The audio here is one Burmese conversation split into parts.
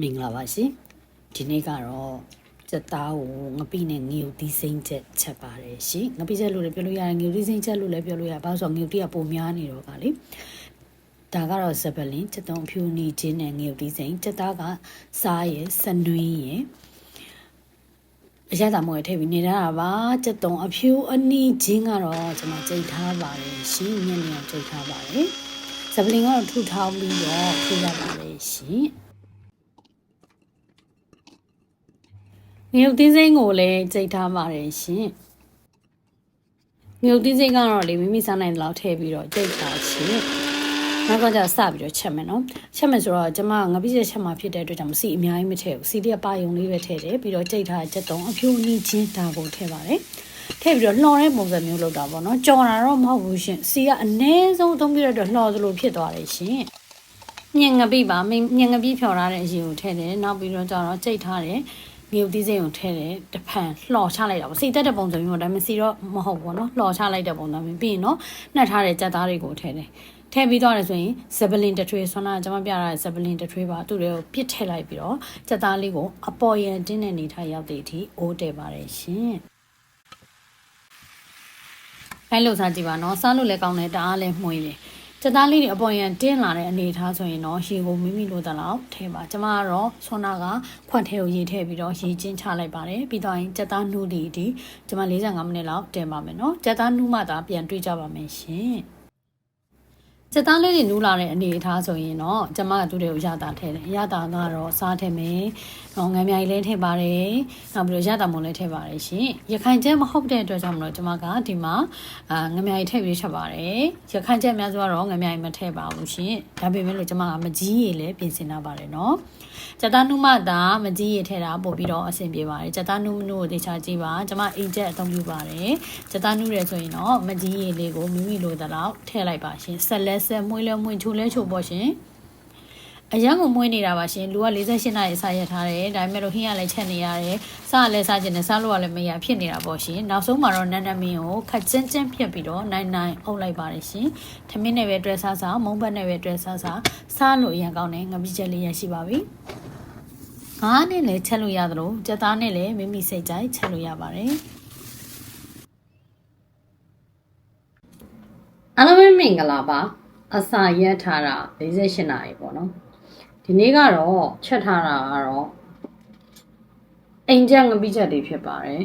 မင်္ဂလာပါရှင်ဒီနေ့ကတော့စက်သားကိုငပိနဲ့ငီကိုဒီစိမ့်ချက်ချက်ပါတယ်ရှင်ငပိချက်လို့လည်းပြောလို့ရတယ်ငီကိုဒီစိမ့်ချက်လို့လည်းပြောလို့ရဘာလို့ဆိုတော့ငီကိုတိကပုံများနေတော့ကလေဒါကတော့ဇပလင်ချက်တုံးအဖြူနီချင်းနဲ့ငီကိုဒီစိမ့်ချက်သားကစားရယ်စနွင်းရယ်အရသာမွေထည့်ပြီးနေတာပါချက်တုံးအဖြူအနီချင်းကတော့ကျွန်မကြိတ်ထားပါတယ်ရှင်ညနေအောင်ကြိတ်ထားပါတယ်ဇပလင်ကတော့ထူထောင်းပြီးတော့ထူရပါတယ်ရှင် ငရုတ်သင်းစိမ့်ကိုလည်းကြိတ်ထားပါတယ်ရှင်ငရုတ်သင်းစိမ့်ကတော့လေမိမိစားနိုင်တဲ့လောက်ထည့်ပြီးတော့ကြိတ်ထားရှင်နောက်ကကြစပြီးတော့ချက်မယ်နော်ချက်မယ်ဆိုတော့ကျမငပိချက်ချက်မှာဖြစ်တဲ့အတွက်ကြောင့်စီအများကြီးမထည့်ဘူးစီတရပါယုံလေးပဲထည့်တယ်ပြီးတော့ကြိတ်ထားချက်တုံးအဖြူနီးချင်းဒါကိုထည့်ပါတယ်ထည့်ပြီးတော့လှော်တဲ့ပုံစံမျိုးလုပ်တာပေါ့နော်ကြော်တာတော့မဟုတ်ဘူးရှင်စီကအနည်းဆုံးသုံးပြီးတော့လှော်သလိုဖြစ်သွားတယ်ရှင်ညင်ငပိပါညင်ငပိဖြော်ထားတဲ့အရင်ကိုထည့်တယ်နောက်ပြီးတော့ကျတော့ကြိတ်ထားတယ် မြုပ်သီးစိမ်ကိုထည့်တယ်တဖန်လှော်ချလိုက်တာပေါ့စီတက်တဲ့ပုံစံမျိုးဒါပေမဲ့စီတော့မဟုတ်ဘူးเนาะလှော်ချလိုက်တဲ့ပုံစံမျိုးပြီးရင်เนาะနှက်ထားတဲ့ကြက်သားတွေကိုထည့်တယ်ထည့်ပြီးတော့လည်းဆိုရင်ဇပလင်တထွေဆွမ်းနာကျွန်မပြရတဲ့ဇပလင်တထွေပါသူ့တွေကိုပြစ်ထည့်လိုက်ပြီးတော့ကြက်သားလေးကိုအပေါ်ရန်တင်းတဲ့နေထားရောက်တဲ့အထိအိုးတယ်ပါတယ်ရှင်အဲလို့စားကြည့်ပါเนาะစားလို့လည်းကောင်းတယ်တအားလည်းမှုေးတယ်စ က်သားလေးတွေအပေါ်ရန်တင်းလာတဲ့အနေအထားဆိုရင်တော့ရေကိုမိမိလိုတလောက်ထည့်ပါကျမကတော့ဆွမ်းနာကခွက်ထဲကိုရေထည့်ပြီးတော့ရေချင်းချလိုက်ပါတယ်ပြီးတော့ရင်စက်သားနှူးဒီဒီကျမ45မိနစ်လောက်တင်ပါမယ်နော်စက်သားနှူးမှသာပြန်တွေးကြပါမယ်ရှင်စက်သားလေးတွေနူးလာတဲ့အနေအထားဆိုရင်တော့ကျမကသူတွေကိုရတာထည့်တယ်ရတာကတော့စားထည့်မယ်။ ငေါငမ်းမြိုင်လည်းထည့်ပါတယ်။နောက်ပြီးတော့ရတာမုံလည်းထည့်ပါတယ်ရှင်။ရခိုင်ကျက်မဟုတ်တဲ့အတွက်ကြောင့်မလို့ကျမကဒီမှာအာငမ်းမြိုင်ထည့်ပြီးချက်ပါတယ်။ရခိုင်ကျက်များဆိုတော့ငမ်းမြိုင်မထည့်ပါဘူးရှင်။ဒါပေမဲ့လို့ကျမကမကြီးရည်လည်းပြင်ဆင်ထားပါတယ်နော်။စက်သားနှုမှသာမကြီးရည်ထည့်တာပို့ပြီးတော့အဆင်ပြေပါတယ်။စက်သားနှုမနှုကိုသေချာကြည့်ပါ။ကျမအိမ်ကျက်အသုံးပြုပါတယ်။စက်သားနှုရဲဆိုရင်တော့မကြီးရည်လေးကိုမိမိလိုသလောက်ထည့်လိုက်ပါရှင်။ဆက်လက်ဆက်မွေးလဲမွေးချိုလဲချိုပေါ့ရှင်။ အရန်ကိုမွေးနေတာပါရှင်လူက48နာရီစာရက်ထားတယ်ဒါပေမဲ့လို့ဟင်းကလည်းချက်နေရတယ်စားကလည်းစားကျင်တယ်စားလို့ကလည်းမရဖြစ်နေတာပေါ့ရှင်နောက်ဆုံးမှာတော့နန်းနမင်းကိုခက်ချင်းချင်းဖြတ်ပြီးတော့နိုင်နိုင်အုပ်လိုက်ပါတယ်ရှင်ထမင်းနဲ့ပဲတွဲစားစားမုံဘက်နဲ့ပဲတွဲစားစားစားလို့အရန်ကောင်းတယ်ငပိချက်လေးရရှိပါပြီငါးနဲ့လည်းချက်လို့ရသလိုကြက်သားနဲ့လည်းမိမိစိတ်ကြိုက်ချက်လို့ရပါတယ်အားလုံးပဲမင်္ဂလာပါအစာရက်ထားတာ48နာရီပေါ့နော် ဒီနေ့ကတော့ချက်ထားတာကတော့အိမ်ချက်ငပိချက်တွေဖြစ်ပါတယ်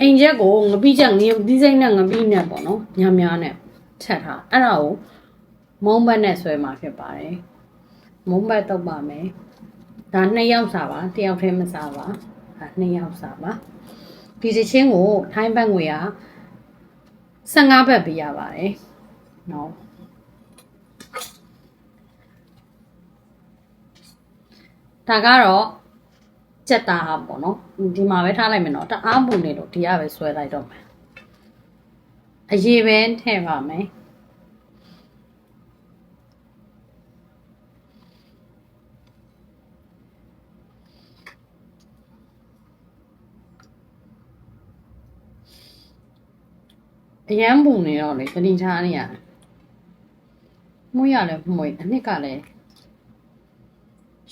အိမ်ချက်ကိုငပိချက်ငရုတ်ဒီဇိုင်းနဲ့ငပိနဲ့ပေါ့နော်ညများနဲ့ချက်ထားအဲ့ဒါကိုမုံဘတ်နဲ့ဆွဲမှာဖြစ်ပါတယ်မုံဘတ်တော့ပါမယ်ဒါနှစ်ယောက်စားပါတစ်ယောက်တည်းမစားပါဒါနှစ်ယောက်စားပါဒီစချင်းကိုထိုင်းဘတ်ငွေက15ဘတ်ပေးရပါတယ်နော် ဒါကတော့ကြက်သားပေါ့နော်ဒီမှာပဲထားလိုက်မယ်နော်တအားပူနေလို့ဒီကပဲဆွဲလိုက်တော့မယ်အရေးပဲထည့်ပါမယ်အရန်ပူနေတော့လေတတိထားနေရတယ်မွေးရလဲမွေးအနှစ်ကလည်း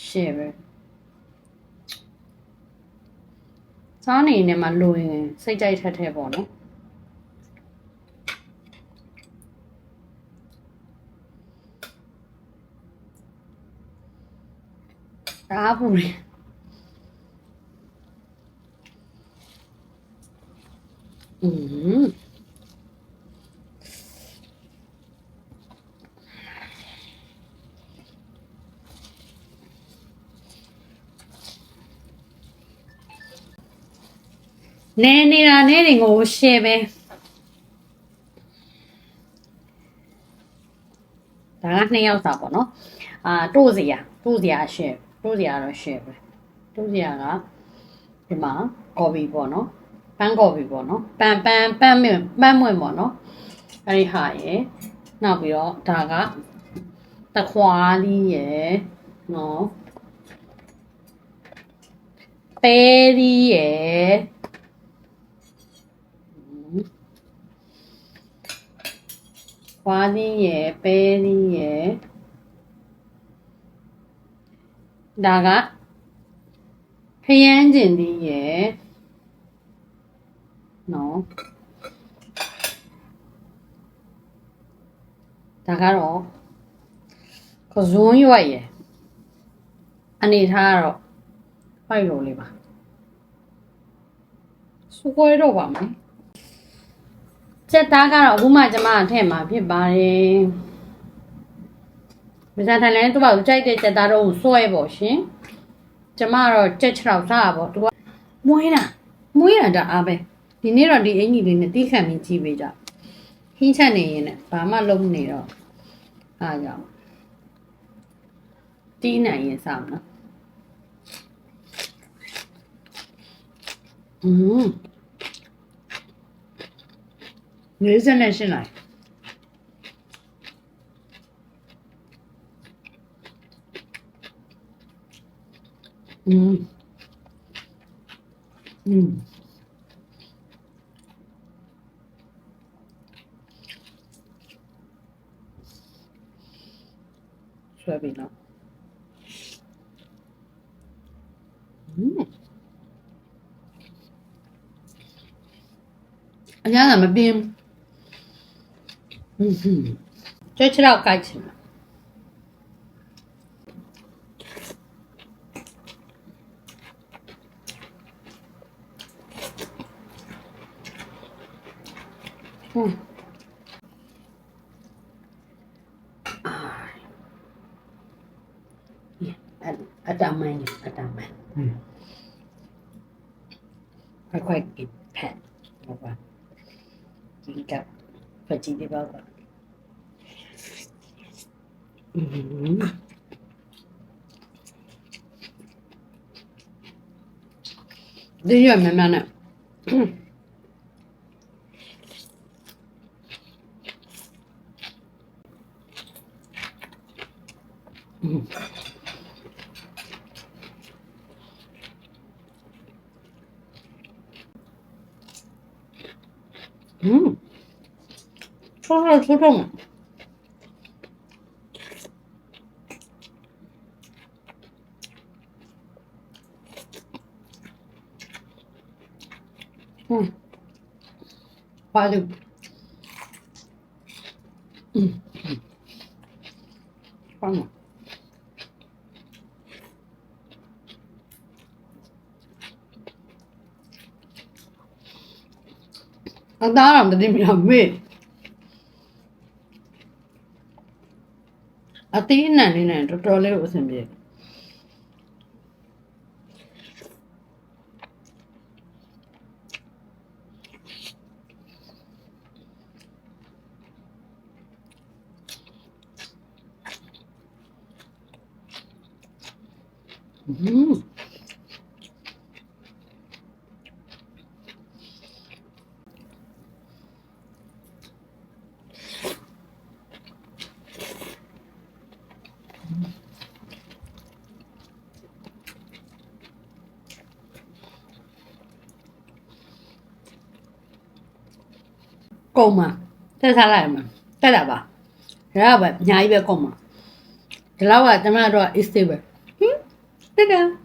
ရှယ်ပဲ စားနေနေမှာလိုရင်စိတ်ကြိုက်ထက်ထက်ပေါ့နော်ဒါပူနေอืม နဲနေတာနဲနေကိုရှယ်ပဲဒါကနှစ်ယောက်စာပေါ့နော်အာတို့စရာတို့စရာရှယ်တို့စရာတော့ရှယ်ပဲတို့စရာကဒီမှာကော်ပီပေါ့နော်ပန်းကော်ပီပေါ့နော်ပန်းပန်းပန်းမြပန်းမွင့်ပေါ့နော်အဲ့ဒီဟာရယ်နောက်ပြီးတော့ဒါကတခွားလေးရယ်နော်ပဲလေးရယ် ခွားသီးရယ်ပဲသီးရယ်ဒါကဖယန်းကျင်သေးရဲ့နော်ဒါကတော့ကဇွန်ရွက်ရဲ့အနေထားကတော့ဖိုက်လို့လေးပါစကွဲတော့ပါမယ် ချက်သားကတော့အခုမှကျမအထက်မှာဖြစ်ပါတယ်မစားထိုင်လဲသူ့ဘာကိုကြိုက်တဲ့ချက်သားတော့စွဲပေါ့ရှင်ကျမကတော့ချက်ချောက်စားပေါ့သူကမွေးတာမွေးတာတအားပဲဒီနေ့တော့ဒီအင်ကြီးလေးနဲ့တီးခံပြီးကြီးပေးကြဟင်းချက်နေရင်လည်းဘာမှလုံးနေတော့အားကြောင့်တီးနိုင်ရင်စားမလားอืม nữ sinh này xin lại ừ. Ừ. suave vino. Mm. Ayan, mabim. 嗯哼这吃了该吃嗯。啊你爱爱大麦你大麦嗯。快快给拍好吧。应该快急的包裹 à. Det gömmer man nu. Mm. Mm. 超市出众了。பாது வாங்க அதான் அந்த திம்பியாமே අතින් අනිනට ට්‍රෝලය උසම්ියක ကုန်မှာတက်စားလိုက်မှာတက်တာပါဒါကပဲအများကြီးပဲကုန်မှာဒီလောက်ကကျမတို့က is stable ဟင်တက်တာ